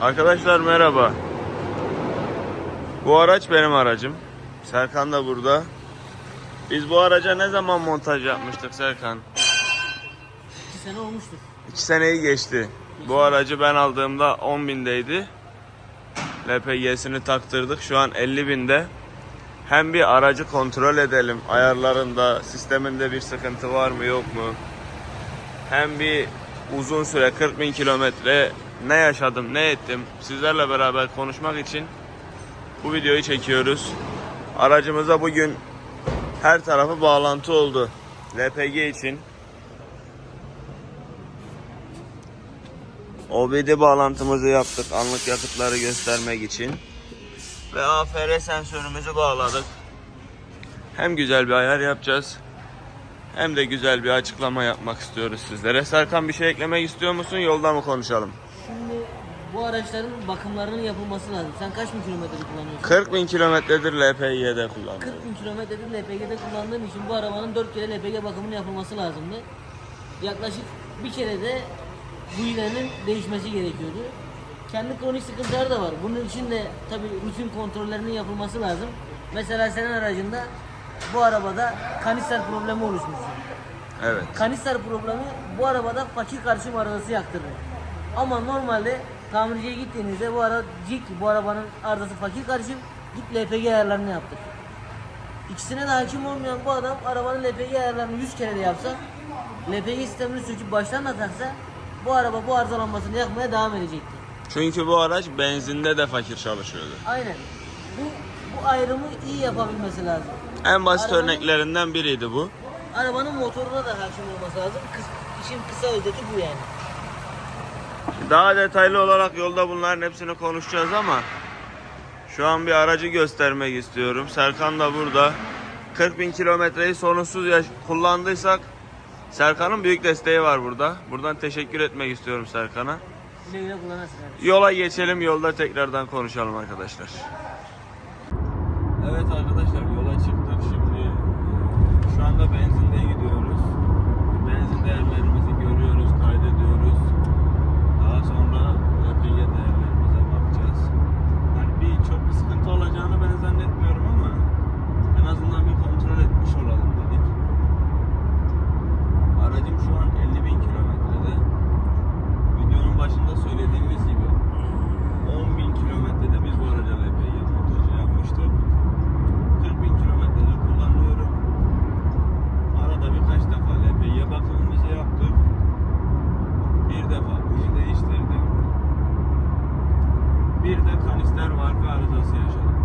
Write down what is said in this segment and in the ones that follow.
Arkadaşlar merhaba. Bu araç benim aracım. Serkan da burada. Biz bu araca ne zaman montaj yapmıştık Serkan? İki sene olmuştur. 2 seneyi geçti. Bu aracı ben aldığımda 10 bindeydi. LPG'sini taktırdık. Şu an 50 binde. Hem bir aracı kontrol edelim. Ayarlarında, sisteminde bir sıkıntı var mı yok mu? Hem bir uzun süre 40 bin kilometre ne yaşadım, ne ettim sizlerle beraber konuşmak için bu videoyu çekiyoruz. Aracımıza bugün her tarafı bağlantı oldu. LPG için OBD bağlantımızı yaptık anlık yakıtları göstermek için. Ve AFR sensörümüzü bağladık. Hem güzel bir ayar yapacağız. Hem de güzel bir açıklama yapmak istiyoruz sizlere. Serkan bir şey eklemek istiyor musun? Yolda mı konuşalım? Bu araçların bakımlarının yapılması lazım. Sen kaç bin kilometre kullanıyorsun? 40 bin kilometredir LPG'de kullanıyorum. 40 bin kilometredir LPG'de kullandığım için bu arabanın 4 kere LPG bakımının yapılması lazımdı. Yaklaşık bir kere de bu iğnenin değişmesi gerekiyordu. Kendi kronik sıkıntıları da var. Bunun için de tabii rutin kontrollerinin yapılması lazım. Mesela senin aracında bu arabada kanister problemi oluşmuş. Evet. Kanister problemi bu arabada fakir karışım arızası yaktırır. Ama normalde tamirciye gittiğinizde bu ara ki bu arabanın arızası fakir karışım git LPG ayarlarını yaptır. İkisine de hakim olmayan bu adam arabanın LPG ayarlarını 100 kere de yapsa LPG sistemini söküp baştan da taksa bu araba bu arızalanmasını yakmaya devam edecekti. Çünkü bu araç benzinde de fakir çalışıyordu. Aynen. Bu, bu ayrımı iyi yapabilmesi lazım. En basit Arabanın- örneklerinden biriydi bu. Arabanın motoruna da hakim olması lazım. Kıs, işin kısa özeti bu yani. Daha detaylı olarak yolda bunların hepsini konuşacağız ama şu an bir aracı göstermek istiyorum. Serkan da burada. 40 bin kilometreyi sorunsuz yaş- kullandıysak Serkan'ın büyük desteği var burada. Buradan teşekkür etmek istiyorum Serkan'a. Yola geçelim yolda tekrardan konuşalım arkadaşlar. Evet arkadaşlar yola çıktık şimdi. Şu anda benzinliğe gidiyoruz. Benzin değerlerimizi görüyoruz, kaydediyoruz. Daha sonra LPG değerlerimize bakacağız. Yani bir çok bir sıkıntı olacağını ben zannetmiyorum ama en azından bir kontrol etmiş olalım dedik. Aracım şu an 50 bin kilometrede. Videonun başında söylediğimiz gibi 10 bin kilometrede biz bu araca LPG montajı yapmıştık. 40 bin kilometredir kullanıyorum. Arada birkaç defa LPG bakımımızı yaptık. Bir defa buji değiştirdim. Bir de kanister valfi arızası yaşadım.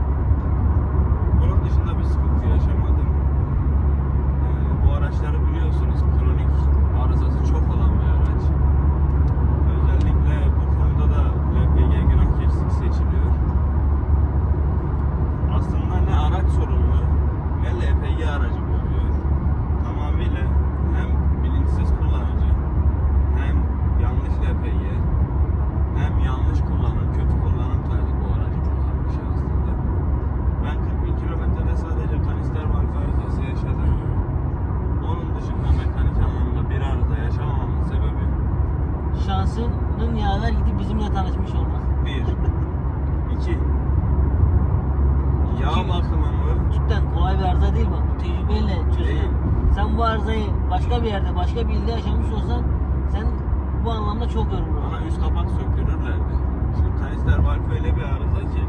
Bunun dışında bir sıkıntı yaşamadım. Ee, bu araçları biliyorsunuz kronik arızası çok olan bir araç. Özellikle bu konuda da LPG günah keçisi seçiliyor. Aslında ne araç sorumlu ne LPG aracı bozuyor. Tamamıyla hem bilinçsiz kullanıcı hem yanlış LPG hem yanlış kullanım, kötü kullanım tarzı bu aracı bozan bir şey aslında. Ben 40 bin kilometrede sadece kanister valfi arızası yaşadım. Onun dışında mekanik anlamda bir arıza yaşamamamın sebebi Şansının yaver gidip bizimle tanışmış olması. Bir. iki. Yağ İki. bakımımı Cidden kolay bir arıza değil bak. Bu tecrübeyle çözülen. Değil. Sen bu arızayı başka bir yerde, başka bir ilde yaşamış olsan sen bu anlamda çok yorulur. bana üst kapak söktürürlerdi. Şimdi kanister valfi öyle bir arıza ki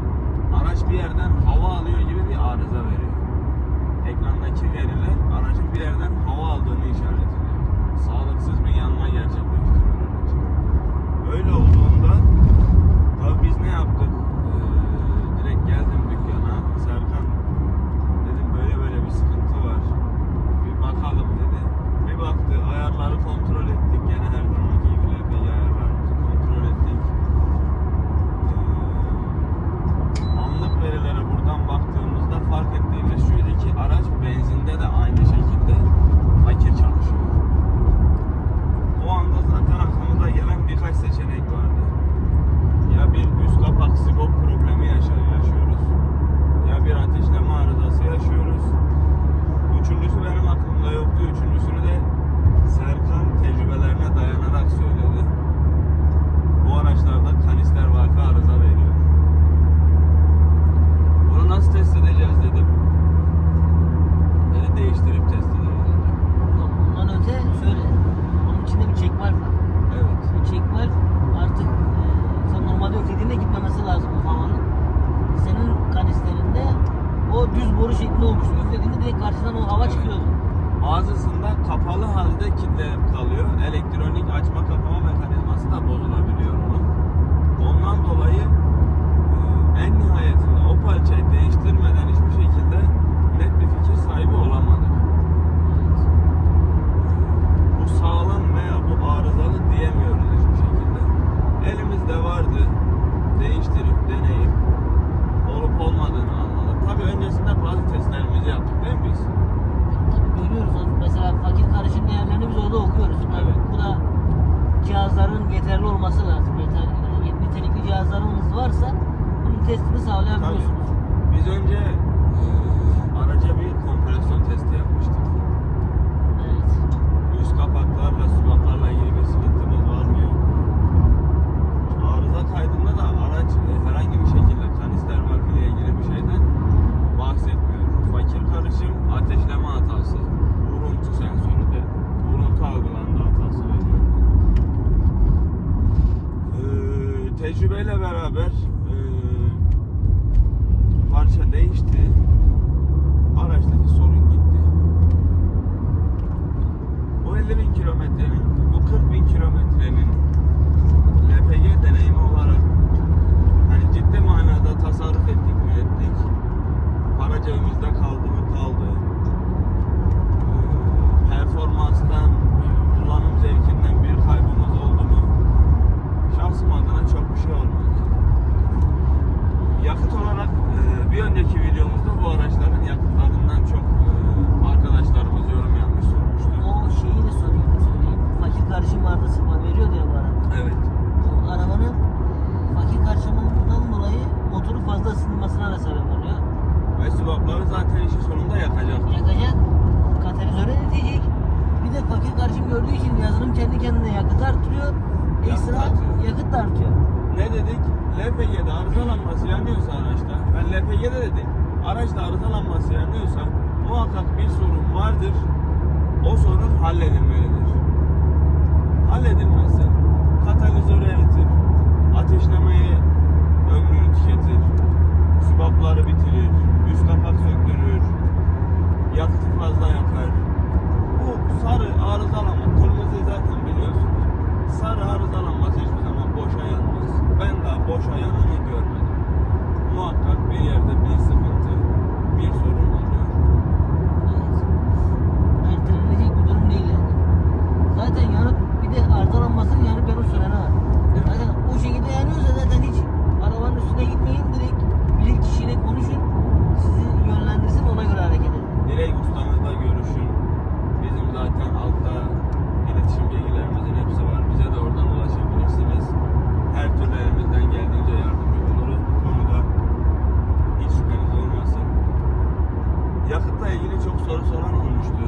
araç bir yerden hava alıyor gibi bir arıza veriyor. Ekrandaki veriler aracın bir yerden hava aldığını işaret ediyor. Sağlıksız bir yanma gerçekleştiriyor araç. Öyle olduğunda tabii biz ne yaptık? Ee, direkt geldim dükkana. Serkan dedim böyle böyle bir sıkıntı var. Bir bakalım. Baktı ayarları kontrol ettik. Gene yakacak. Katalizöre yetecek. Bir de fakir karışım gördüğü için yazılım kendi kendine yakıt artırıyor. Ekstra yakıt artıyor. Ne dedik? LPG'de arızalanması yanıyorsa araçta. Ben LPG'de dedik. Araçta arızalanması yanıyorsa muhakkak bir sorun vardır. O sorun halledilmelidir. Halledilmezse katalizörü eritir, ateşlemeyi ömrünü tüketir, sübapları bitirir, üst kapak söktürür, yakıt fazla yakar. Bu sarı arızalanma, kırmızı zaten biliyorsunuz. Sarı arızalanmaz hiçbir zaman boşa yanmaz. Ben daha boşa yananı görmedim. Muhakkak bir yerde bir sıkıntı, bir sorun oluyor. Evet. Ertelenebilecek bir durum değil yani. Zaten yanıp bir de arızalanmasın yani ben o sürene. Zaten o şekilde yanıyorsa da görüşün. Bizim zaten altta iletişim bilgilerimizin hepsi var. Bize de oradan ulaşabilirsiniz. Her türlü elimizden geldiğince yardımcı oluruz. Bu konuda hiç şüpheniz olmasın. Yakıtla ilgili çok soru soran olmuştu.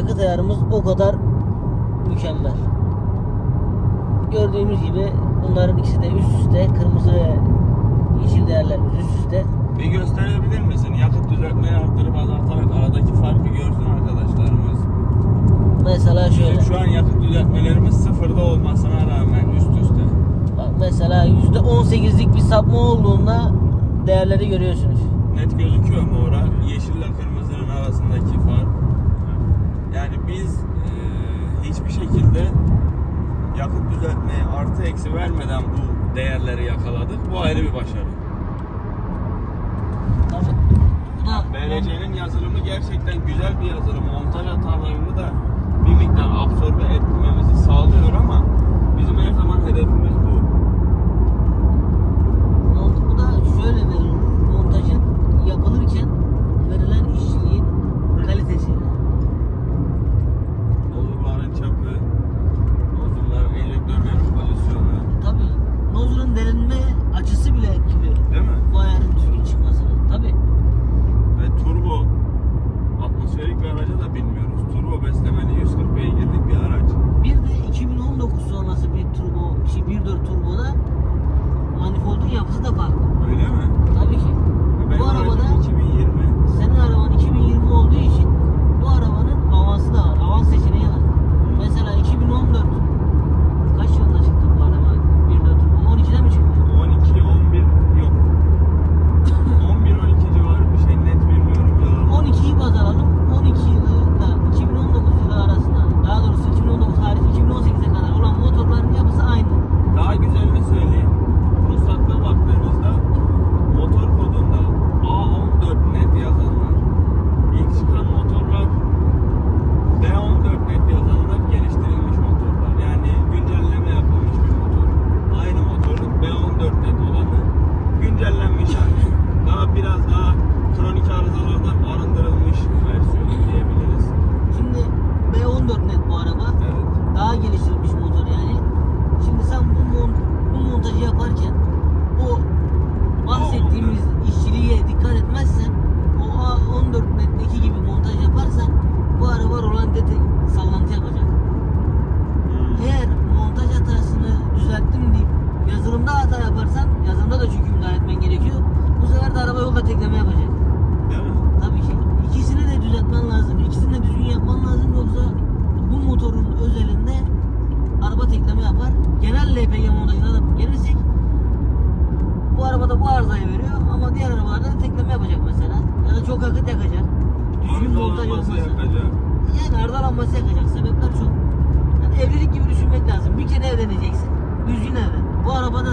yakıt ayarımız o kadar mükemmel. Gördüğünüz gibi bunların ikisi de üst üste kırmızı ve yeşil değerler üst üste. Bir gösterebilir misin? Yakıt düzeltmeyi arttırıp azaltarak aradaki farkı görsün arkadaşlarımız. Mesela şöyle. Bizim şu an yakıt düzeltmelerimiz sıfırda olmasına rağmen üst üste. Bak mesela %18'lik bir sapma olduğunda değerleri görüyorsunuz. Net gözüküyor mu orada? Yeşille kırmızının arasındaki fark. Yani biz e, hiçbir şekilde yakıt düzeltmeye artı eksi vermeden bu değerleri yakaladık. Bu ayrı bir başarı. BRC'nin yazılımı gerçekten güzel bir yazılım. Montaj hatalarını da bir miktar absorbe etmemizi sağlıyor ama bizim her zaman hedefimiz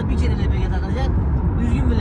bir kere LPG takılacak. Düzgün bir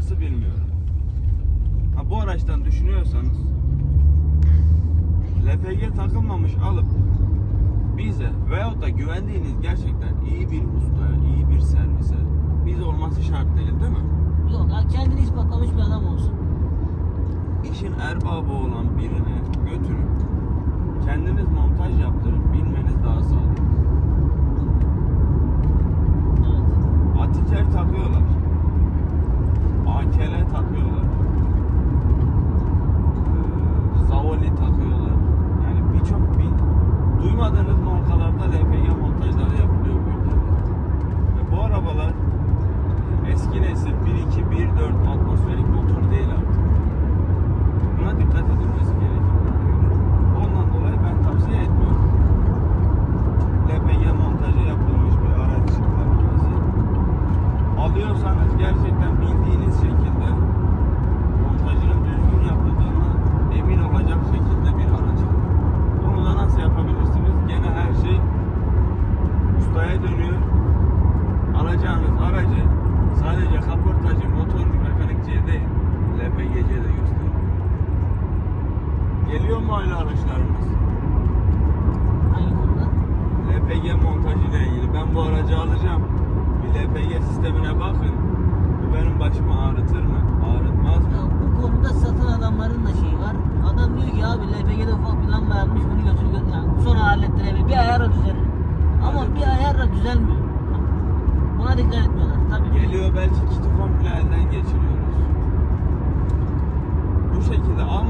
Orası bilmiyorum. Ha, bu araçtan düşünüyorsanız LPG takılmamış alıp bize veyahut da güvendiğiniz gerçekten iyi bir ustaya, iyi bir servise biz olması şart değil değil mi? Yok kendini ispatlamış bir adam olsun. İşin erbabı olan birine götürüp kendiniz montaj yaptırıp bilmeniz daha sağlıklı. Evet. Atiker takıyorlar. AKL takıyorlar. Ee, Zavoli takıyorlar. Yani birçok bir duymadığınız markalarda LPG montajları yapılıyor bu ülkede. bu arabalar eski nesil 1, 2, 1, 4,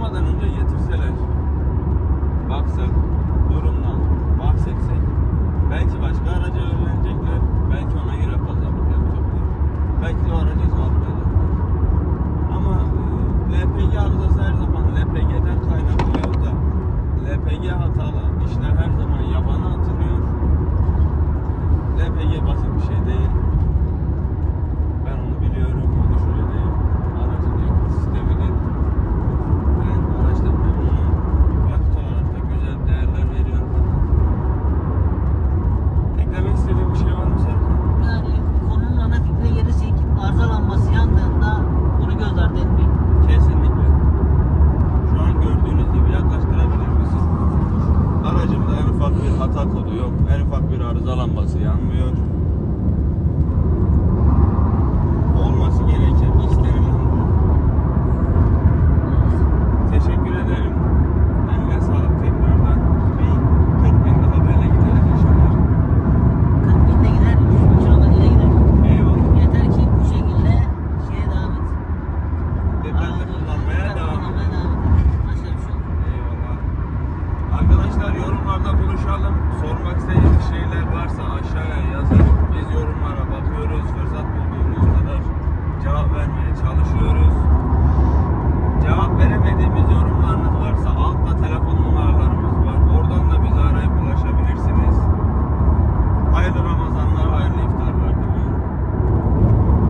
almadan önce getirseler. Baksak,